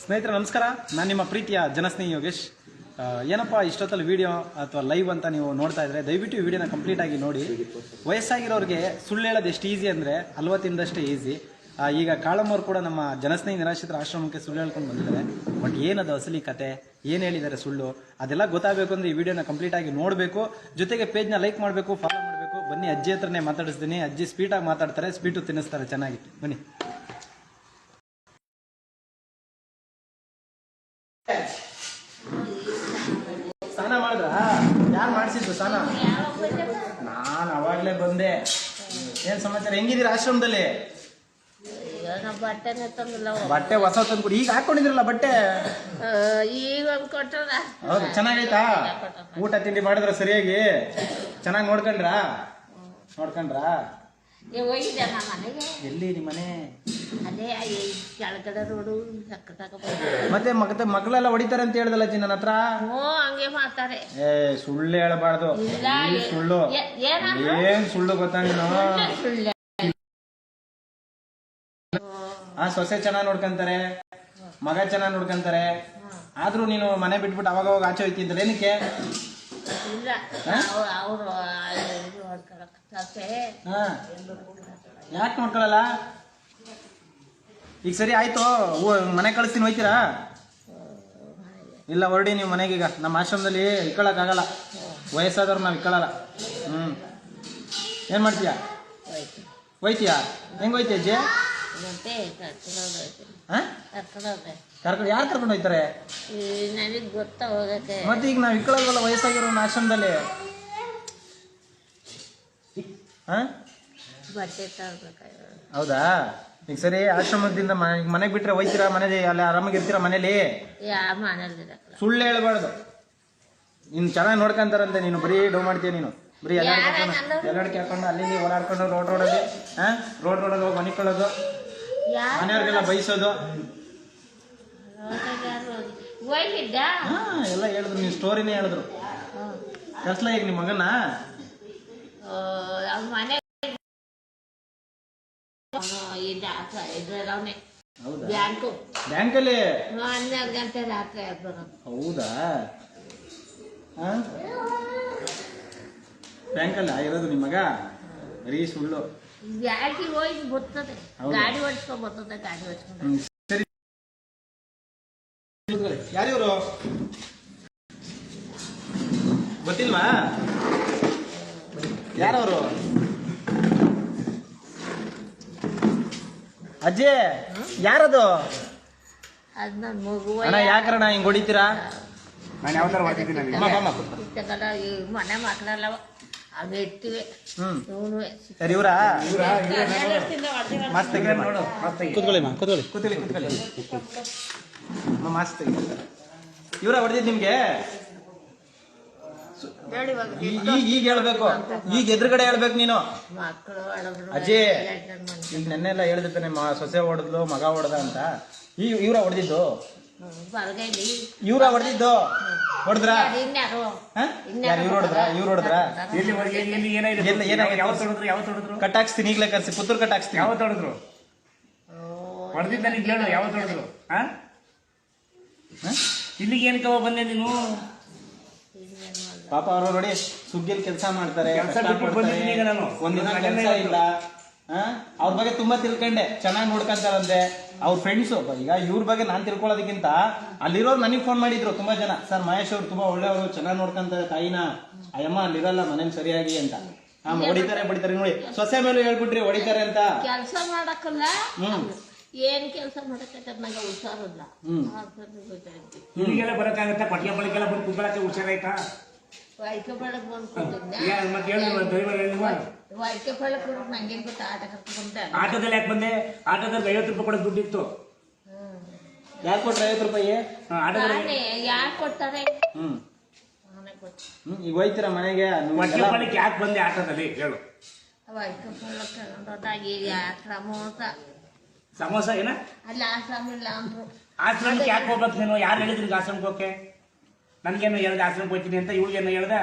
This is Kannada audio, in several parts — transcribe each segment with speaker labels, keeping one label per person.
Speaker 1: ಸ್ನೇಹಿತರೆ, ನಮಸ್ಕಾರ. ನಾನು ನಿಮ್ಮ ಪ್ರೀತಿಯ ಜನಸ್ನೇಹಿ ಯೋಗೇಶ್. ಏನಪ್ಪ, ಇಷ್ಟೊತ್ತಲ್ಲಿ ವಿಡಿಯೋ ಅಥವಾ ಲೈವ್ ಅಂತ ನೀವು ನೋಡ್ತಾ ಇದ್ರೆ, ದಯವಿಟ್ಟು ಈ ವಿಡಿಯೋನ ಕಂಪ್ಲೀಟ್ ಆಗಿ ನೋಡಿ. ವಯಸ್ಸಾಗಿರೋರಿಗೆ ಸುಳ್ಳು ಹೇಳೋದು ಎಷ್ಟು ಈಸಿ ಅಂದರೆ ಅಲ್ವತ್ತಿಂದಷ್ಟೇ ತಿಂದಷ್ಟೇ ಈಸಿ ಈಗ ಕಾಳಮ್ಮವ್ರು ಕೂಡ ನಮ್ಮ ಜನಸ್ನೇಹಿ ನಿರಾಶ್ರಿತರ ಆಶ್ರಮಕ್ಕೆ ಸುಳ್ಳು ಹೇಳ್ಕೊಂಡು ಬಂದಿದ್ದಾರೆ. ಬಟ್ ಏನದು ಅಸಲಿ ಕತೆ? ಏನು ಹೇಳಿದ್ದಾರೆ ಸುಳ್ಳು? ಅದೆಲ್ಲ ಗೊತ್ತಾಗಬೇಕು ಅಂದರೆ ಈ ವಿಡಿಯೋನ ಕಂಪ್ಲೀಟ್ ಆಗಿ ನೋಡಬೇಕು. ಜೊತೆಗೆ ಪೇಜ್ನ ಲೈಕ್ ಮಾಡಬೇಕು ಫಾಲೋ ಮಾಡಬೇಕು. ಬನ್ನಿ, ಅಜ್ಜಿ ಹತ್ರನೇ ಮಾತಾಡಿಸ್ತೀನಿ. ಅಜ್ಜಿ ಸ್ಪೀಟಾಗಿ ಮಾತಾಡ್ತಾರೆ ಸ್ವೀಟು ತಿನ್ನಿಸ್ತಾರೆ ಚೆನ್ನಾಗಿ. ಬನ್ನಿ ಸ್ನಾನ ಮಾಡಿದ್ರ ಯಾರು ಮಾಡಿಸಿದ್ದು ಸ್ನಾನ ನಾನು ಅವಾಗ್ಲೇ ಬಂದೆ ಏನ್ ಸಮಾಚಾರ? ಹೆಂಗಿದೀರ ಆಶ್ರಮದಲ್ಲಿ?
Speaker 2: ನಾವು ಬಟ್ಟೆನೇ ತಂದಿಲ್ಲ
Speaker 1: ಬಟ್ಟೆ ಹೊಸ ತಂದ್ಕೊಡಿ ಈಗ ಹಾಕೊಂಡಿದ್ರಲ್ಲ ಬಟ್ಟೆ?
Speaker 2: ಈಗ ಒಂದು ಕೊಟ್ಟದ.
Speaker 1: ಹೌದು ಚೆನ್ನಾಗೈತಾ ಊಟ ತಿಂಡಿ ಮಾಡಿದ್ರ ಸರಿಯಾಗಿ? ಚೆನ್ನಾಗಿ ನೋಡ್ಕೊಂಡ್ರಾ? ನೋಡ್ಕೊಂಡ್ರಾ?
Speaker 2: ನೀವು ಹೋಗಿದ್ದೆ ನಮ್ಮ ಮನೆಗೆ?
Speaker 1: ಎಲ್ಲಿ ನಿಮ್ಮ ಮನೆ
Speaker 2: ಅದೇ ಈ ಕೆಳಗಡೆ ರೋಡು ಸಕ್ಕತ್ತಾಗ
Speaker 1: ಮತ್ತೆ ಮಗ ಮಕ್ಕಳೆಲ್ಲ ಹೊಡಿತಾರೆ ಅಂತ ಹೇಳ್ದಲ್ಲ ಜಿ ನನ್ನ ಹತ್ರ?
Speaker 2: ಹ್ಞೂ ಹಂಗೆ ಮಾಡ್ತಾರೆ.
Speaker 1: ಏ ಸುಳ್ಳು ಹೇಳಬಾರ್ದು.
Speaker 2: ಇಲ್ಲ ಏ-
Speaker 1: ಸುಳ್ಳು?
Speaker 2: ಏ- ಏನಂದ್ರು?
Speaker 1: ಏನ್ ಸುಳ್ಳು ಗೊತ್ತಾ ನೀನು?
Speaker 2: ಸುಳ್ಳೆ
Speaker 1: ಆ ಸೊಸೆ ಚೆನ್ನಾಗ್ ನೋಡ್ಕೊಂತಾರೆ. ಮಗ ಚೆನ್ನಾಗ್ ನೋಡ್ಕೊಂತಾರೆ. ಆದ್ರೂ ನೀನು ಮನೆ ಬಿಟ್ಬಿಟ್ಟು ಅವಾಗ ಅವಾಗ ಆಚೆ ಹೋಯ್ತಿದ್ದಲ್ಲ. ಏನಕ್ಕೆ?
Speaker 2: ಇಲ್ಲ ಅವರು ಇದು ಹೊಡ್ಕೊಳಕ್ಕೆ
Speaker 1: ಹಾ. ಯಾಕೆ ನೋಡ್ಕೊಳಲ್ಲ? ಈಗ ಸರಿ ಆಯ್ತು ಮನೆ ಕಳಿಸ್ತೀನಿ ಹೋಯ್ತೀರಾ? ಇಲ್ಲ ಹೊರಡಿ ನೀವು ಮನೆಗೆ ಈಗ. ನಮ್ಮ ಆಶ್ರಮದಲ್ಲಿ ಇಕ್ಕೊಳಕ್ಕಾಗಲ್ಲ. ವಯಸ್ಸಾದವ್ರು ನಾವು ಇಕ್ಕೊಳ್ಳಲ್ಲ ಹ್ಞೂ ಏನು ಮಾಡ್ತೀಯಾ?
Speaker 2: ಹೋಯ್ತು.
Speaker 1: ಹೋಯ್ತೀಯಾ? ಹೆಂಗ್ ಹೋಯ್ತೀಯ ಅಜ್ಜಿ? ಕರ್ಕೊಂಡು ಯಾರು ಕರ್ಕೊಂಡು ಹೋಯ್ತಾರೆ ಮತ್ತೆ ಈಗ ನಾವು ಇಕ್ಕಳಲ್ವಲ್ಲ ವಯಸ್ಸಾಗಿರೋ ಆಶ್ರಮದಲ್ಲಿ? ಹೌದಾ? ಈಗ ಸರಿ ಆಶ್ರಮದಿಂದ ಮನೆಗೆ ಬಿಟ್ರೆ ಹೋಯ್ತೀರಾ? ಮನೇಲಿ ಅಲ್ಲಿ ಆರಾಮಾಗಿ ಇರ್ತೀರಾ ಮನೇಲಿ? ಸುಳ್ಳು ಹೇಳ್ಬಾರ್ದು. ನೀನು ಚೆನ್ನಾಗಿ ನೋಡ್ಕೊಂತಾರಂತೆ ನೀನು ಬರೀ ಡೋ ಮಾಡ್ತೀಯ ನೀನು. ಬರೀ ಎಲ್ಲ ಎಲ್ಲ ಕೇಳ್ಕೊಂಡು ಅಲ್ಲಿ ಓಡಾಡ್ಕೊಂಡು ರೋಡ್ ರೋಡಲ್ಲಿ ಹಾ ರೋಡ್ ರೋಡಲ್ಲಿ ಹೋಗಿ ಮನಿಕೊಳ್ಳೋದು ಮನೆಯವ್ರಿಗೆಲ್ಲ
Speaker 2: ಬಯಸೋದು
Speaker 1: ಹಾ ಎಲ್ಲ ಹೇಳಿದ್ರು ನೀವು ಸ್ಟೋರಿನೇ ಹೇಳಿದ್ರು. ಕರ್ಸ್ಲ ಈಗ ನಿಮ್ಮ ಮಗನ
Speaker 2: ಮನೆ ಇಲ್ಲ ಇದ್ರವನೇ
Speaker 1: ಹೌದಾ?
Speaker 2: ಬ್ಯಾಂಕು.
Speaker 1: ಬ್ಯಾಂಕಲ್ಲಿ?
Speaker 2: ಹನ್ನೆರಡು ಗಂಟೆ ರಾತ್ರಿ ಬರೋದು.
Speaker 1: ಹೌದಾ? ಹಾ? ಬ್ಯಾಂಕಲ್ಲಿ ಆಗಿರೋದು ನಿಮ್ಮ ಮಗ? ಬರೀ ಸುಳ್ಳು.
Speaker 2: ಬ್ಯಾಂಕಿಗೆ ಹೋಗಿ ಬರ್ತದೆ.
Speaker 1: ಹೌದಾ?
Speaker 2: ಗಾಡಿ ಓಡಿಸ್ಕೊಂಡ್ ಬರ್ತದೆ ಗಾಡಿ ಓಡಿಸ್ಕೊಂಡು
Speaker 1: ಹ್ಮ್, ಸರಿ. ಯಾರಿವರು? ಗೊತ್ತಿಲ್ವಾ? ಯಾರವರು? ಅಜ್ಜಿ ಯಾರದು?
Speaker 2: ಅದ್ ನನ್ ಮಗು
Speaker 1: ಅಣ್ಣ ಯಾಕರಣ ಹಿಂಗ್ ಹೊಡಿತೀರಾ?
Speaker 3: ನಾನು ಯಾವ ಥರ ಮಾಡ್ತಿದ್ದೀನಿ ನನಗೆ
Speaker 1: ಅಮ್ಮ, ಬಾಮ್ಮ.
Speaker 2: ಇಷ್ಟಕ್ಕೆಲ್ಲ ಈ ಮನೆ ಮಕ್ಕಳೆಲ್ಲ ಹಂಗೆ ಇಟ್ಟಿವೆ
Speaker 1: ಹ್ಮ್.
Speaker 2: ಇವನು
Speaker 1: ಸರಿ ಇವ್ರಾ? ಮಸ್ತ್ ತೆಗೀರಿ ಅಮ್ಮ.
Speaker 3: ನೋಡು ಮಸ್ತಾಗಿ
Speaker 1: ಕೂತ್ಕೊಳ್ಳಿ ಮಾ ಕೂತ್ಕೊಳ್ಳಿ. ಕೂತ್ಕೊಳ್ಳಿ ಕೂತ್ಕೊಳ್ಳಿ. ಅಮ್ಮ, ಮಸ್ತ್ ತೆಗೀರಿ ಇವ್ರ ಹೊಡೆದಿದ್ ನಿಮ್ಗೆ? ಈ- ಈ- ಈಗ ಹೇಳ್ಬೇಕು. ಈಗ ಎದುರುಗಡೆ ಹೇಳ್ಬೇಕು ನೀನು. ಅಜ್ಜಿ
Speaker 2: ಈಗ ನೆನ್ನೆ
Speaker 1: ಈಗ ನೆನ್ನೆಲ್ಲ ನಿಮ್ಮ ಮ ಸೊಸೆ ಹೊಡೆದ್ಲು ಮಗ ಹೊಡೆದ ಅಂತ. ಈ ಇವ್ರ ಹೊಡೆದಿದ್ದು? ಇವ್ರ ಹೊಡೆದಿದ್ದು? ಹೊಡೆದ್ರ? ಯಾರು ಇವ್ರು ಹೊಡೆದ್ರ? ಇವ್ರು ಹೊಡೆದ್ರ? ಕಟ್ ಹಾಕ್ಸ್ತೀನಿ ಈಗಲೇ ಕರ್ಸಿ ಪುತ್ರ ಕಟ್ ಹಾಕ್ಸ್ತೀನಿ.
Speaker 3: ಯಾವತ್ತು ಹೊಡೆದ್ರು? ಹೊಡೆದಿದ್ದ ನನಗೆ ಹೇಳು ಯಾವತ್ತು ಹೊಡೆದ್ರು? ಇಲ್ಲಿಗೆ ಏನಕ್ಕೆ ಬಂದೆ ನೀನು?
Speaker 1: ಪಾಪ ಅವ್ರ ನೋಡಿ ಸುಗ್ಗಿಲ್ ಕೆಲಸ ಮಾಡ್ತಾರೆ
Speaker 3: ಕೆಲ್ಸ
Speaker 1: ಕಷ್ಟ
Speaker 3: ಬಂದಿದ್ದೀನಿ ಈಗ ನಾನು.
Speaker 1: ಒಂದಿನ ಕೆಲಸ ಇಲ್ಲ. ಆ? ಅವ್ರ ಬಗ್ಗೆ ತುಂಬಾ ತಿಳ್ಕೊಂಡೆ. ಚೆನ್ನಾಗಿ ನೋಡ್ಕೊಂತಾರಂತೆ. ಅವ್ರ ಫ್ರೆಂಡ್ಸು ಈಗ ಇವ್ರ ಬಗ್ಗೆ ನಾನ್ ತಿಳ್ಕೊಳ್ಳೋದಕ್ಕಿಂತ ಅಲ್ಲಿರೋರು ನನಗೆ ಫೋನ್ ಮಾಡಿದ್ರು ತುಂಬಾ ಜನ. ಸರ್ ಮಹೇಶ್ ಅವ್ರು ತುಂಬಾ ಒಳ್ಳೆಯವರು ಚೆನ್ನಾಗಿ ನೋಡ್ಕೊಂತಾರೆ ತಾಯಿನ. ಅಯ್ಯಮ್ಮ ಅಲ್ಲಿರಲ್ಲ ಮನೇಲಿ ಸರಿಯಾಗಿ ಅಂತ. ಹಾ ಹೊಡಿತಾರೆ ಬಡಿತಾರೆ ನೋಡಿ. ಸೊಸೆ ಮೇಲೂ ಹೇಳ್ಬಿಟ್ರಿ ಹೊಡಿತಾರೆ ಅಂತ.
Speaker 2: ಕೆಲಸ ಮಾಡಕ್ಕಲ್ಲ.
Speaker 1: ಹ್ಮ್.
Speaker 2: ಏನ್ ಕೆಲಸ ಮಾಡಕ್ಕೆ ನಂಗೆ ಹುಷಾರಿಲ್ಲ
Speaker 1: ಹ್ಮ್.
Speaker 3: ಬರಕ್ಕಾಗತ್ತೆ? ಪಟ್ಟಿಯ ಬಳಿಕೆಲ್ಲ ಬಂದು ಕುಂಬಳಕ್ಕೆ ಹುಷಾರಾಯ್ತಾ?
Speaker 2: ನಂಗೇನ್ ಗೊತ್ತಾ? ಆಟ ಕರ್ಕೊಂಡೆ
Speaker 3: ಆಟೋದಲ್ಲಿ ಯಾಕೆ ಬಂದೆ? ಆಟೋದಲ್ಲಿ ಐವತ್ತು ರೂಪಾಯಿ ಕೊಡೋದು ದುಡ್ಡಿತ್ತು.
Speaker 1: ಯಾಕೆ ಕೊಟ್ರೆ ಐವತ್ತು ರೂಪಾಯಿ
Speaker 3: ಆಟೋದಲ್ಲಿ
Speaker 2: ಯಾಕೆ ಕೊಡ್ತಾರೆ?
Speaker 1: ಹ್ಮ್. ಈಗ ಹೋಯ್ತೀರಾ ಮನೆಗೆ?
Speaker 3: ಯಾಕೆ ಬಂದೆ ಆಟೋದಲ್ಲಿ? ಹೇಳು.
Speaker 2: ಅಂತ.
Speaker 3: ಸಮೋಸ ಏನ?
Speaker 2: ಅಲ್ಲ ಆಶ್ರಮ ಇಲ್ಲ ಅಂದ್ರು.
Speaker 3: ಆಶ್ರಮಕ್ಕೆ ಯಾಕೆ ಹೋಗ್ಬೇಕು ನೀನು? ಯಾರು ಹೇಳಿದ್ರಿ ಆಶ್ರಮಕ್ಕೆ ಹೋಗಕ್ಕೆ? ನನಗೇನು ಹೇಳ್ದೆ ಆಶ್ರಮಕ್ಕೆ ಹೋಗ್ತೀನಿ ಅಂತ ಇವಳಿಗೇನು ಹೇಳ್ದೆ.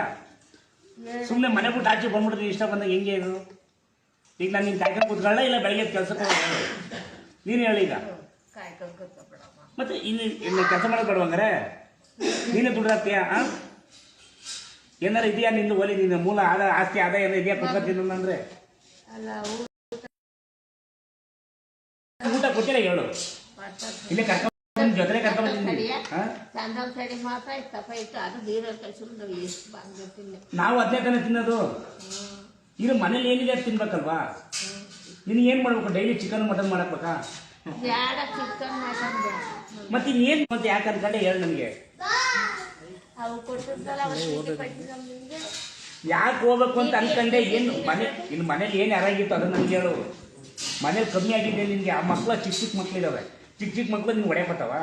Speaker 3: ಸುಮ್ಮನೆ ಮನೆ ಬಿಟ್ಟು ಆಚೆ ಬಂದ್ಬಿಡ್ತೀನಿ ಇಷ್ಟ ಬಂದಾಗ ಹೆಂಗೆ ಇದು? ಈಗ ನಾನು ನಿನ್ನ ಕಾಯ್ಕೊಂಡು ಕೂತ್ಕೊಳ್ಳ ಇಲ್ಲ ಬೆಳಗ್ಗೆ ಕೆಲಸಕ್ಕೆ ನೀನು ಹೇಳಿ ಈಗ. ಮತ್ತೆ ಇಲ್ಲಿ ಇನ್ನು ಕೆಲಸ ಮಾಡೋದು ಬೇಡವಂಗಾರೆ ನೀನೇ ದುಡ್ದಾಕ್ತೀಯ ಆ? ಏನಾರ ಇದೆಯಾ ನಿಂದು ಒಲಿ ನಿನ್ನ ಮೂಲ ಆದಾಯ ಆಸ್ತಿ ಆದಾಯ ಏನೋ ಇದೆಯಾ ಕುತ್ಕೊತೀನಿ ಅಂದ್ರೆ?
Speaker 2: ಊಟ
Speaker 3: ಕೊಟ್ಟಿಲ್ಲ ಹೇಳು. ಇಲ್ಲೇ ಕರ್ಕೊಂಡ್ ಜೊತೆ
Speaker 2: ಸೈಡಿ ಮಾತ್ರ ಇತ್ತಪ್ಪ ಇತ್ತು ಅದು ಕಳ್ಸಿದ್ರು ಎಷ್ಟು
Speaker 3: ನಾವು ಅದೇ ತಾನೇ ತಿನ್ನೋದು. ಇದು ಮನೇಲಿ ಏನಿದೆ ಅದು ತಿನ್ಬೇಕಲ್ವಾ? ನಿನ್ ಏನ್ ಮಾಡ್ಬೇಕು? ಡೈಲಿ ಚಿಕನ್ ಮಟನ್ ಮಾಡಕ್ಬೇಕಾ
Speaker 2: ಬ್ಯಾಡ ಚಿಕನ್ ಮಟನ್ ಬೇಡ.
Speaker 3: ಮತ್ತೆ ಇನ್ನೇನು ಮತ್ತೆ ಯಾಕೆ ಅನ್ಕೊಂಡೆ ಹೇಳು
Speaker 2: ಅವು ಕೊಟ್ಟಿದ್ದಲ್ಲ ಪಟ್ಟಿ ನಮ್ಗೆ.
Speaker 3: ಯಾಕೆ ಹೋಗ್ಬೇಕು ಅಂತ ಅನ್ಕೊಂಡೆ? ಏನು ಮನೆ ಇನ್ನು ಮನೇಲಿ ಏನು ಯಾರಾಗಿತ್ತು ಅದನ್ನ ನನಗೆ ಹೇಳು. ಮನೇಲಿ ಕಮ್ಮಿ ಆಗಿದೆ ನಿನ್ಗೆ. ಆ ಮಕ್ಳು ಚಿಕ್ಕ ಚಿಕ್ಕ ಮಕ್ಳಿದಾವೆ. ಚಿಕ್ಕ ಚಿಕ್ಕ ಮಕ್ಳು ನಿಮ್ಗೆ ಹೊಡೆ ಬರ್ತಾವ?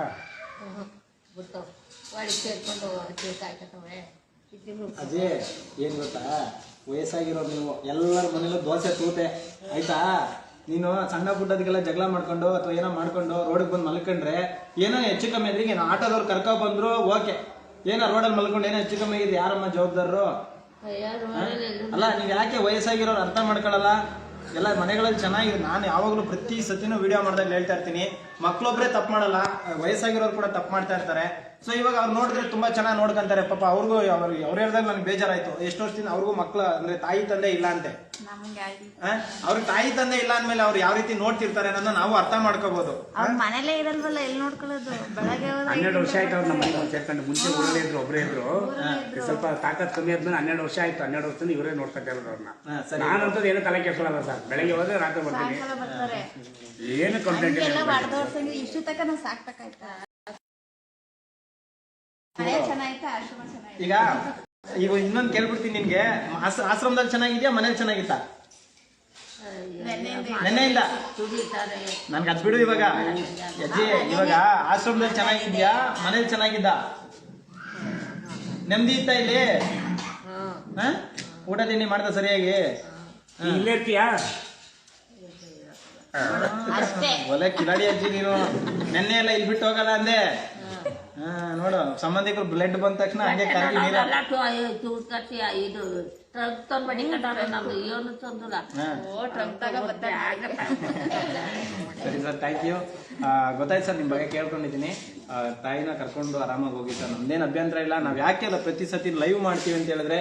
Speaker 2: ಒಳಗೆ ಸೇರ್ಕೊಂಡು
Speaker 1: ಅದೇ ಏನ್ ಗೊತ್ತಾ? ವಯಸ್ಸಾಗಿರೋರು ನೀವು ಎಲ್ಲರ ಮನೇಲೂ ದೋಸೆ ತೂತೆ. ಆಯ್ತಾ? ನೀನು ಸಣ್ಣ ಪುಟ್ಟದಕ್ಕೆಲ್ಲ ಜಗಳ ಮಾಡ್ಕೊಂಡು ಅಥವಾ ಏನೋ ಮಾಡ್ಕೊಂಡು ರೋಡಿಗೆ ಬಂದು ಮಲ್ಕೊಂಡ್ರೆ ಏನೋ ಹೆಚ್ಚು ಕಮ್ಮಿ ಆದ್ರೆ ಏನೋ ಆಟೋದವ್ರು ಕರ್ಕೊ ಬಂದ್ರು ಓಕೆ. ಏನೋ ರೋಡಲ್ಲಿ ಮಲ್ಕೊಂಡು ಏನೋ ಹೆಚ್ಚು ಕಮ್ಮಿ ಆಗಿದೆ ಯಾರಮ್ಮ ಜವಾಬ್ದಾರರು? ಅಲ್ಲ ನೀವು ಯಾಕೆ ವಯಸ್ಸಾಗಿರೋರು ಅರ್ಥ ಮಾಡ್ಕೊಳ್ಳಲ್ಲ ಎಲ್ಲ ಮನೆಗಳಲ್ಲಿ ಚೆನ್ನಾಗಿದೆ. ನಾನು ಯಾವಾಗಲೂ ಪ್ರತಿ ಸತಿನೂ ವಿಡಿಯೋ ಮಾಡಿದಾಗ ಹೇಳ್ತಾ ಇರ್ತೀನಿ. ಮಕ್ಕಳೊಬ್ಬರೇ ತಪ್ಪು ಮಾಡಲ್ಲ. ವಯಸ್ಸಾಗಿರೋರು ಕೂಡ ತಪ್ಪು ಮಾಡ್ತಾ ಇರ್ತಾರೆ. ಸೊ ಇವಾಗ ಅವ್ರು ನೋಡಿದ್ರೆ ತುಂಬಾ ಚೆನ್ನಾಗಿ ನೋಡ್ಕೊಂತಾರೆ. ಪಾಪ ಅವ್ರಿಗೂ ಅವ್ರಿಗೆ ಅವ್ರು ಹೇಳ್ದಾಗ ನನಗೆ ಬೇಜಾರಾಯ್ತು. ಎಷ್ಟು ವರ್ಷದಿಂದ ಅವ್ರಿಗೂ ಮಕ್ಳ ಅಂದ್ರೆ ತಾಯಿ ತಂದೆ ಇಲ್ಲ ಅಂತೆ. ಅವ್ರ ಅವ್ರಿಗೆ ತಾಯಿ ತಂದೆ ಇಲ್ಲ ಅಂದ್ಮೇಲೆ ಅವ್ರು ಯಾವ ರೀತಿ ನೋಡ್ತಿರ್ತಾರೆ ಅನ್ನೋದು ನಾವು ಅರ್ಥ ಮಾಡ್ಕೋಬಹುದು
Speaker 4: ಅವ್ರ ಮನೇಲೇ ಇರಲ್ವಲ್ಲ ಎಲ್ಲಿ ನೋಡ್ಕೊಳ್ಳೋದು? ಬೆಳಗ್ಗೆ
Speaker 3: ಹನ್ನೆರಡು ವರ್ಷ ಆಯ್ತು ಅವ್ರು ನಮ್ಮ ಮನೆಗೆ ಸೇರ್ಕೊಂಡು. ಮುಂಚೆ ಊರಲ್ಲೇ ಇದ್ರು ಒಬ್ಬರೇ ಇದ್ರು. ಸ್ವಲ್ಪ ತಾಕತ್ ಕಮ್ಮಿ ಆದ್ಮೇಲೆ ಹನ್ನೆರಡು ವರ್ಷ ಆಯ್ತು. ಹನ್ನೆರಡು ವರ್ಷದಿಂದ ಇವರೇ ನೋಡ್ಕೊತಾ ಇರೋದು ಅವ್ರನ್ನ. ನಾನಂತದ್ದು ಏನು ತಲೆ ಕೆಡ್ಸೋಲ್ಲ ಸರ್. ಬೆಳಗ್ಗೆ ಹೋದ್ರೆ ರಾತ್ರಿ ಬರ್ತೀನಿ. ಏನು ಕಂಪ್ಲೇಂಟ್ ಇಲ್ಲ.
Speaker 4: ಇಷ್ಟು ತಕ ನಾವು ಸಾಕ್ಬೇಕಾಯ್ತಾ
Speaker 1: ಈಗ ಈಗ ಇನ್ನೊಂದು ಕೇಳ್ಬಿಡ್ತೀನಿ ನಿನ್ಗೆ. ಆಶ್ರ- ಆಶ್ರಮದಲ್ಲಿ ಚೆನ್ನಾಗಿದ್ಯಾ ಮನೇಲಿ ಚೆನ್ನಾಗಿತ್ತಾ? ನೆನ್ನೆಯಿಂದ. ನನ್ಗೆ ಅದ್ ಬಿಡು ಇವಾಗ. ಅಜ್ಜಿ ಇವಾಗ ಆಶ್ರಮದಲ್ಲಿ ಚೆನ್ನಾಗಿದ್ಯಾ ಮನೇಲಿ ಚೆನ್ನಾಗಿದ್ದ? ನೆಮ್ಮದಿ ಇತ್ತ ಇಲ್ಲಿ? ಊಟ ತಿಂಡಿ ಮಾಡ್ದ ಸರಿಯಾಗಿ? ಒಲೆ ಕಿಲಾಡಿ ಅಜ್ಜಿ ನೀನು. ನೆನ್ನೆ ಎಲ್ಲ ಇಲ್ಲಿ ಬಿಟ್ಟು ಹೋಗಲ್ಲ ಅಂದೆ. ಹಾ ನೋಡು ಸಂಬಂಧಿಕರು ಬ್ಲಡ್ ಬಂದ ತಕ್ಷಣ ಹಂಗೆ ಕರಗಿ ನೀರ
Speaker 2: ಎಲ್ಲ ಚೂಟ್ ಕಟ್ಟಿ ಇದು ಟ್ರಕ್ ತಂದು ಮಡಿ ಕಟ್ಟಾರೆ ನಮ್ದು ಏನು ತಂದಿಲ್ಲ ಓ ಟ್ರಕ್ ತಗೋ
Speaker 1: ಸರಿ ಸರ್ ಥ್ಯಾಂಕ್ ಯು ಗೊತ್ತಾಯ್ತು ಸರ್ ನಿಮ್ಮ ಬಗ್ಗೆ ಕೇಳ್ಕೊಂಡಿದ್ದೀನಿ. ತಾಯಿನ ಕರ್ಕೊಂಡು ಆರಾಮಾಗಿ ಹೋಗಿ ಸರ್ ನಮ್ದೇನು ಅಭ್ಯಂತರ ಇಲ್ಲ. ನಾವು ಯಾಕೆಲ್ಲ ಪ್ರತಿ ಸತಿ ಲೈವ್ ಮಾಡ್ತೀವಿ ಅಂತ ಹೇಳಿದ್ರೆ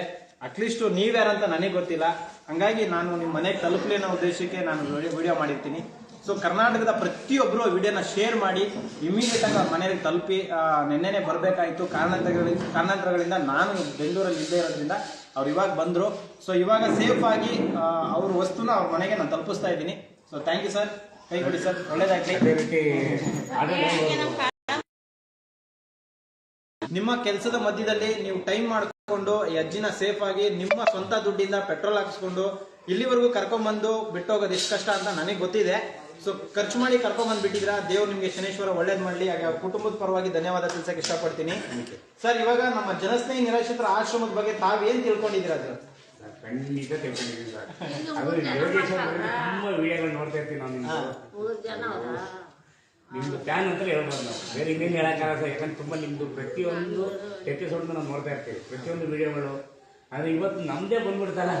Speaker 1: ಅಟ್ಲೀಸ್ಟ್ ನೀವ್ಯಾರಂತ ನನಗೆ ಗೊತ್ತಿಲ್ಲ. ಹಂಗಾಗಿ ನಾನು ನಿಮ್ಮ ಮನೆಗೆ ತಲುಪಲಿ ಅನ್ನೋ ಉದ್ದೇಶಕ್ಕೆ ನಾನು ವಿಡಿಯೋ ಮಾಡಿರ್ತೀನಿ. ಸೊ ಕರ್ನಾಟಕದ ಪ್ರತಿಯೊಬ್ಬರು ವಿಡಿಯೋನ ಶೇರ್ ಮಾಡಿ ಇಮಿಡಿಯೇಟ್ ಆಗಿ ಅವ್ರ ಮನೆಗೆ ತಲುಪಿ ನಿನ್ನೆ ನೆನ್ನೆನೆ ಬರಬೇಕಾಯಿತು. ಕಾರಣಾಂತರಗಳಿಂದ ಕಾರಣಾಂತರಗಳಿಂದ ನಾನು ಬೆಂಗಳೂರಲ್ಲಿ ಇಲ್ಲದೆ ಇರೋದ್ರಿಂದ ಅವ್ರು ಇವಾಗ ಬಂದರು. ಸೊ ಇವಾಗ ಸೇಫ್ ಆಗಿ ಅವ್ರ ವಸ್ತುನ ಅವ್ರ ಮನೆಗೆ ನಾನು ತಲುಪಿಸ್ತಾ ಇದ್ದೀನಿ. ಸೊ ಥ್ಯಾಂಕ್ ಯು ಸರ್ ಕೈ ಕೊಡಿ ಸರ್ ಒಳ್ಳೇದಾಗ್ಲಿ.
Speaker 3: ಅದೇ ರೀತಿ ಆರ್ಡರ್
Speaker 1: ನಿಮ್ಮ ಕೆಲಸದ ಮಧ್ಯದಲ್ಲಿ ನೀವು ಟೈಮ್ ಮಾಡ್ಕೊಂಡು ಈ ಅಜ್ಜಿನ ಸೇಫ್ ಆಗಿ ನಿಮ್ಮ ಸ್ವಂತ ದುಡ್ಡಿಂದ ಪೆಟ್ರೋಲ್ ಹಾಕಿಸ್ಕೊಂಡು ಇಲ್ಲಿವರೆಗೂ ಕರ್ಕೊಂಡ್ಬಂದು ಬಿಟ್ಟೋಗೋದು ಎಷ್ಟು ಕಷ್ಟ ಅಂತ ನನಗೆ ಗೊತ್ತಿದೆ. ಸೊ ಖರ್ಚು ಮಾಡಿ ಕರ್ಕೊಂಡ್ ಬಂದ್ಬಿಟ್ಟಿದ್ರ ದೇವ್ರು ನಿಮಗೆ ಶನೇಶ್ವರ ಒಳ್ಳೇದ್ ಮಾಡಲಿ. ಹಾಗೆ ಕುಟುಂಬದ ಪರವಾಗಿ ಧನ್ಯವಾದ ತಿಳಿಸಕ್ಕೆ ಇಷ್ಟಪಡ್ತೀನಿ. ಸರ್ ಇವಾಗ ನಮ್ಮ ಜನಸ್ನೇಹಿ ನಿರಾಶ್ರಿತರ ಆಶ್ರಮದ ಬಗ್ಗೆ ತಾವೇನ್ ತಿಳ್ಕೊಂಡಿದ್ದೀರಾ ಸರ್
Speaker 3: ಖಂಡಿತ ತಿಳ್ಕೊಂಡಿದ್ದೀನಿ ಸರ್ ಅದು ಯೋಗೇಶ್ವರ ತುಂಬ ವಿಡಿಯೋಗಳು ನೋಡ್ತಾ ಇರ್ತೀನಿ ನಾವು ನಿಮ್ದು
Speaker 2: ಮೂರು ಜನ ಅವರ
Speaker 3: ನಿಮ್ದು ಫ್ಯಾನ್ ಅಂತ ಹೇಳ್ಬೋದು ನಾವು. ಬೇರೆ ಇನ್ನೇನು ಹೇಳಕ್ಕಾಗ ಸರ್ ಯಾಕಂದ್ರೆ ತುಂಬ ನಿಮ್ದು ಪ್ರತಿಯೊಂದು ಎಪಿಸೋಡ್ ನಾವು ನೋಡ್ತಾ ಇರ್ತೀವಿ ಪ್ರತಿಯೊಂದು ವಿಡಿಯೋಗಳು ಆದ್ರೆ ಇವತ್ತು ನಮ್ದೇ ಬಂದ್ಬಿಡ್ತಲ್ಲ.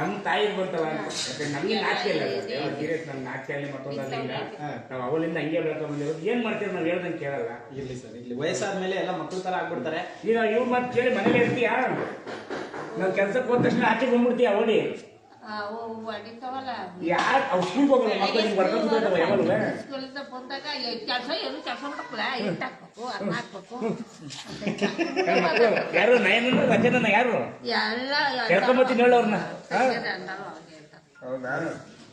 Speaker 3: ನಮ್ ತಾಯಿ ಬರ್ತಲ್ಲ ನಮ್ಗೆ ಯಾಕಂದ್ರೆ ನಮಗೆ ನಾಚಿಕೆ ಇಲ್ಲ ಸೀರಿಯಸ್ ನಮ್ ನಾಚಿಕೆ ಆಗಲಿ ಮತ್ತೊಂದಲ್ಲ ಇಲ್ಲ. ನಾವು ಅವಳಿಂದ ಹಂಗೆ ಬೆಳ್ಕೊಂಡ್ ಬಂದಿರೋದು. ಏನ್ ಮಾಡ್ತೀವಿ ನಾವು ಹೇಳ್ದಂಗೆ ಕೇಳಲ್ಲ.
Speaker 1: ಇರ್ಲಿ ಸರ್ ಇಲ್ಲಿ ವಯಸ್ಸಾದ್ಮೇಲೆ ಎಲ್ಲ ಮಕ್ಕಳ ತರ ಆಗ್ಬಿಡ್ತಾರೆ.
Speaker 3: ಈಗ ಇವ್ರ ಮತ್ತೆ ಕೇಳಿ ಮನೇಲಿ ಇರ್ತೀಯ? ನಾವ್ ಕೆಲ್ಸಕ್ಕೆ ಹೋದ ತಕ್ಷಣ ಆಚೆ ಬಂದ್ಬಿಡ್ತೀಯ ಓಡಿ
Speaker 2: ಅವು ಹೊಡಿತಾವಲ್ಲ
Speaker 3: ಯಾರು? ಅವ್ರು ಸ್ಕೂಲ್ಗೆ ಹೋಗಲ್ಲ ಮಕ್ಕಳು ನಿಮ್ಗೆ ಹೊಡ್ಕೊಂಡು ಕೂತಾವ ಯಾವಾಗಲೂ
Speaker 2: ಸ್ಕೂಲಿಂದ ಬಂದಾಗ ಕೆಲಸ ಏನು? ಕೆಲಸ ಮಾಡಕ್ಕಲ್ಲ ಹಿಟ್ಟು ಹಾಕ್ಬೇಕು? ಅನ್ನ ಹಾಕ್ಬೇಕು
Speaker 3: ಮಕ್ಕಳು ಯಾರು? ನಯನ ರಚನ ಯಾರು?
Speaker 2: ಎಲ್ಲ
Speaker 3: ಕರ್ಕೊಂಬತ್ತೀನಿ ಹೇಳು ಅವ್ರನ್ನ.
Speaker 1: ಹೌದಾ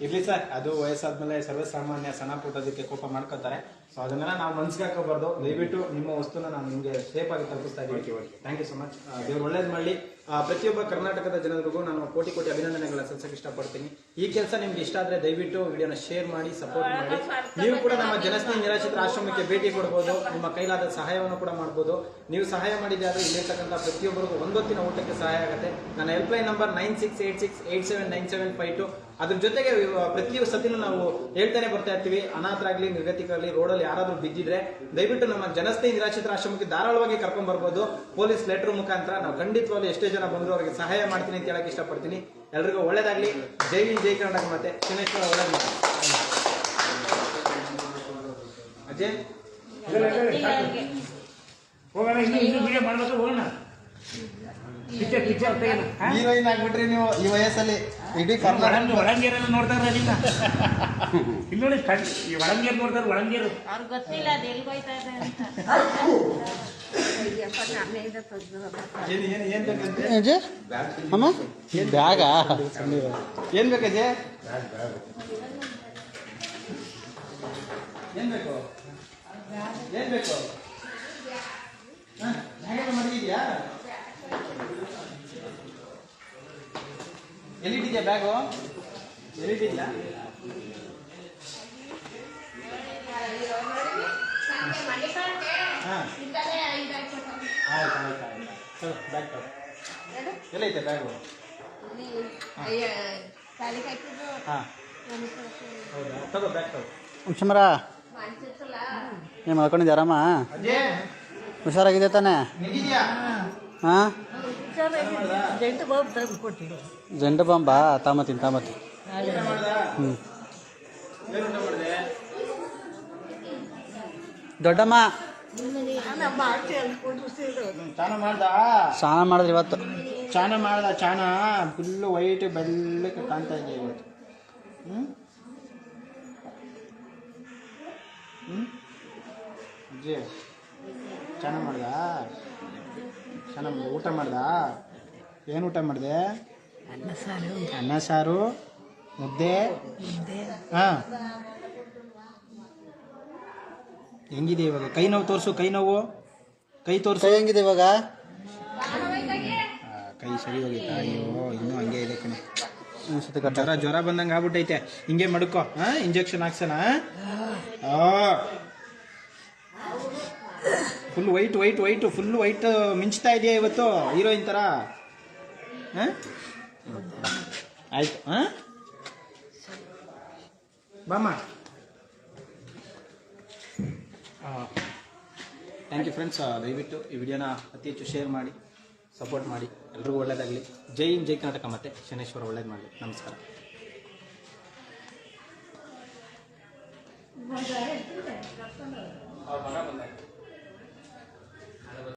Speaker 1: ಇರ್ಲಿ ಸರ್ ಅದು ವಯಸ್ಸಾದ್ಮೇಲೆ ಸರ್ವಸಾಮಾನ್ಯ ಸಣ್ಣ ಪುಟ್ಟದಕ್ಕೆ ಕೋಪ ಮಾಡ್ಕೋತಾರೆ. ಸೊ ಅದನ್ನೆಲ್ಲ ನಾವು ಮನ್ಸಿಗೆ ಹಾಕೋಬಾರ್ದು ದಯವಿಟ್ಟು ನಿಮ್ಮ ವಸ್ತುನ ನಾನು ನಿಮಗೆ ಸೇಫ್ ಆಗಿ ತಲುಪಿಸ್ತಾ ಇದ್ದೀನಿ. ಥ್ಯಾಂಕ್ ಯು ಸೊ ಮಚ್ ದೇವ್ರು ಒಳ್ಳೇದು ಮಾಡಲಿ. ಪ್ರತಿಯೊಬ್ಬ ಕರ್ನಾಟಕದ ಜನರಿಗೂ ನಾನು ಕೋಟಿ ಕೋಟಿ ಅಭಿನಂದನೆಗಳ ಸಲ್ಲಿಸಕ್ಕೆ ಇಷ್ಟಪಡ್ತೀನಿ. ಈ ಕೆಲಸ ನಿಮ್ಗೆ ಇಷ್ಟ ಆದ್ರೆ ದಯವಿಟ್ಟು ವಿಡಿಯೋನ ಶೇರ್ ಮಾಡಿ ಸಪೋರ್ಟ್ ಮಾಡಿ. ನೀವು ಕೂಡ ನಮ್ಮ ಜನಸ್ನೇಹಿ ನಿರಾಶ್ರಿತರ ಆಶ್ರಮಕ್ಕೆ ಭೇಟಿ ಕೊಡ್ಬೋದು. ನಿಮ್ಮ ಕೈಲಾದ ಸಹಾಯವನ್ನು ಕೂಡ ಮಾಡ್ಬೋದು. ನೀವು ಸಹಾಯ ಮಾಡಿದ್ರೆ ಆದ್ರೆ ಇಲ್ಲಿರ್ತಕ್ಕಂಥ ಪ್ರತಿಯೊಬ್ಬರಿಗೂ ಒಂದೊತ್ತಿನ ಊಟಕ್ಕೆ ಸಹಾಯ ಆಗುತ್ತೆ. ನನ್ನ helpline number nine six eight six eight seven nine seven five two ಅದ್ರ ಜೊತೆಗೆ ಪ್ರತಿ ಸತಿನೂ ನಾವು ಹೇಳ್ತಾನೆ ಬರ್ತಾ ಇರ್ತೀವಿ. ಅನಾಥರಾಗ್ಲಿ ನಿರ್ಗತಿಕರಾಗ್ಲಿ ರೋಡಲ್ಲಿ ಯಾರಾದ್ರೂ ಬಿದ್ದಿದ್ರೆ ದಯವಿಟ್ಟು ನಮ್ಮ ಜನಸ್ನೇಹಿ ನಿರಾಶ್ರಿತರ ಆಶ್ರಮಕ್ಕೆ ಧಾರಾಳವಾಗಿ ಕರ್ಕೊಂಡ್ ಬರ್ಬೋದು. ಪೊಲೀಸ್ ಲೆಟರ್ ಮುಖಾಂತರ ನಾವು ಖಂಡಿತವಾಗ್ಲೂ ಎಷ್ಟೇ ಜನ ಬಂದ್ರು ಅವರಿಗೆ ಸಹಾಯ ಮಾಡ್ತೀನಿ ಅಂತ ಹೇಳಕ್ ಇಷ್ಟಪಡ್ತೀನಿ. ಎಲ್ರಿಗೂ ಒಳ್ಳೇದಾಗ್ಲಿ. ಜೈ ಹಿಂದ್ ಜೈ ಕರ್ನಾಟಕ ಮತ್ತೆ ಶನೇಶ್ವರ ಒಳ್ಳೇದ್ ಮಾಡಿ ಅಜ್ಜಿ
Speaker 3: ಹೋಗೋಣ ಇನ್ನು ಇನ್ನು ವಿಡಿಯೋ ಮಾಡ್ಬೇಕು ಹೋಗೋಣ. ಪಿಕ್ಚರ್ ಪಿಕ್ಚರ್ ತೆಗೆನ
Speaker 1: ಹೀರೋಯಿನ್ ಆಗ್ಬಿಟ್ರಿ ನೀವು ಈ ವಯಸ್ಸಲ್ಲಿ. ಇಡೀ ಕರ್ನಾಟಕ
Speaker 3: ನೋಡ್ತಾ ಈಗ ಇಲ್ಲಿ ನೋಡಿ ಈ ಒಳಂಗಿಯರು ನೋಡ್ತಾರೆ ಒಳಂಗಿಯರು.
Speaker 2: ಅವ್ರಿಗೆ ಗೊತ್ತಿಲ್ಲ ಅದು ಎಲ್ಗೋಯ್ತಾ ಇದೆ ಅಂತ.
Speaker 1: ಏನು ಏನು ಏನು ಬೇಕಂತೆ?
Speaker 5: ಅಜ್ಜಿ? ಅಮ್ಮ? ಬ್ಯಾಗಾ?
Speaker 1: ಏನು ಬೇಕಜ್ಜಿ? ಏನು ಬೇಕು? ಏನು ಬೇಕು? ಹಾಂ ಬ್ಯಾಗೇನು ಮಡಗಿದ್ಯಾ? ಎಲ್ಲಿಟ್ಟಿದ್ಯಾ ಬ್ಯಾಗು? ಎಲ್ಲಿಟ್ಟಿದ್ಯಾ? ಹಾಂ. ಆಯ್ತು ಆಯ್ತು ಆಯ್ತು. ತಗೋ ಬ್ಯಾಗ್ ತಗೋ. ಎಲ್ಲೈತೆ ಬ್ಯಾಗು ಹಾಂ. ಹೌದಾ? ತಗೋ ಬ್ಯಾಗ್ ತಗೋ.
Speaker 5: ಹುಷಮರ ಏನು ಮಾಡ್ಕೊಂಡಿದ್ದೆ ಆರಾಮ?
Speaker 1: ಅಜ್ಜಿ
Speaker 5: ಹುಷಾರಾಗಿದೆ ತಾನೆ?
Speaker 1: ನಿಗಿದ್ಯಾ?
Speaker 5: ಹಾಂ? ಜಂಡು ಬಾಂಬಾ?
Speaker 1: ತಾಮತ್ತೀನಿ ತಾಮತ್ತೀನಿ
Speaker 5: ಹ್ಞೂ ದೊಡ್ಡಮ್ಮ.
Speaker 1: ಚಾನ ಮಾಡ್ದ?
Speaker 5: ಸ್ನಾನ ಮಾಡಿದ್ರಿ ಇವತ್ತು.
Speaker 1: ಚಾನ ಮಾಡ್ದ ಚಾನ ಫುಲ್ಲು ವೈಟ್ ಬೆಳ್ಳಕ್ಕೆ ಕಾಣ್ತಾ ಇದೆ ಇವತ್ತು. ಹ್ಞೂ ಹ್ಞೂ ಅಜ್ಜಿ ಚಾನ ಮಾಡ್ದ? ಚಾನ ಮಾಡ್ದ? ಊಟ ಮಾಡ್ದ? ಏನು ಊಟ ಮಾಡಿದೆ?
Speaker 2: ಅನ್ನ ಸಾರು.
Speaker 1: ಅನ್ನ ಸಾರು ಮುದ್ದೆ. ಹಾಂ. ಹೆಂಗಿದೆ ಇವಾಗ? ಕೈ ನೋವು ತೋರಿಸು ಕೈ ನೋವು. ಕೈ ತೋರಿಸು.
Speaker 5: ಹೆಂಗಿದೆ ಇವಾಗ?
Speaker 1: ಕೈ ಸರಿ ಹೋಗಿತ್ತಾ ಅಯ್ಯೋ ಇನ್ನೂ ಹಂಗೆ ಇದೆ ಕಣ. ಜ್ವರ ಜ್ವರ ಬಂದಂಗೆ ಆಗ್ಬಿಟ್ಟೈತೆ. ಹಿಂಗೆ ಮಡ್ಕೋ. ಹಾಂ injection ಹಾಕ್ಸೋಣ full white white white full white ಮಿಂಚ್ತಾ ಇದೆಯಾ ಇವತ್ತು ಹೀರೋಯಿನ್ ಥರ ಹಾಂ ಆಯ್ತು ಹಾಂ ಬಾಮ್ಮ. ಥ್ಯಾಂಕ್ ಯು ಫ್ರೆಂಡ್ಸ್ ದಯವಿಟ್ಟು ಈ ವಿಡಿಯೋನ ಅತಿ ಹೆಚ್ಚು ಶೇರ್ ಮಾಡಿ ಸಪೋರ್ಟ್ ಮಾಡಿ. ಎಲ್ರಿಗೂ ಒಳ್ಳೇದಾಗಲಿ. ಜೈ ಇನ್ ಜೈ ಕರ್ನಾಟಕ ಮತ್ತೆ ಶನೇಶ್ವರ ಒಳ್ಳೇದು ಮಾಡಲಿ. ನಮಸ್ಕಾರ.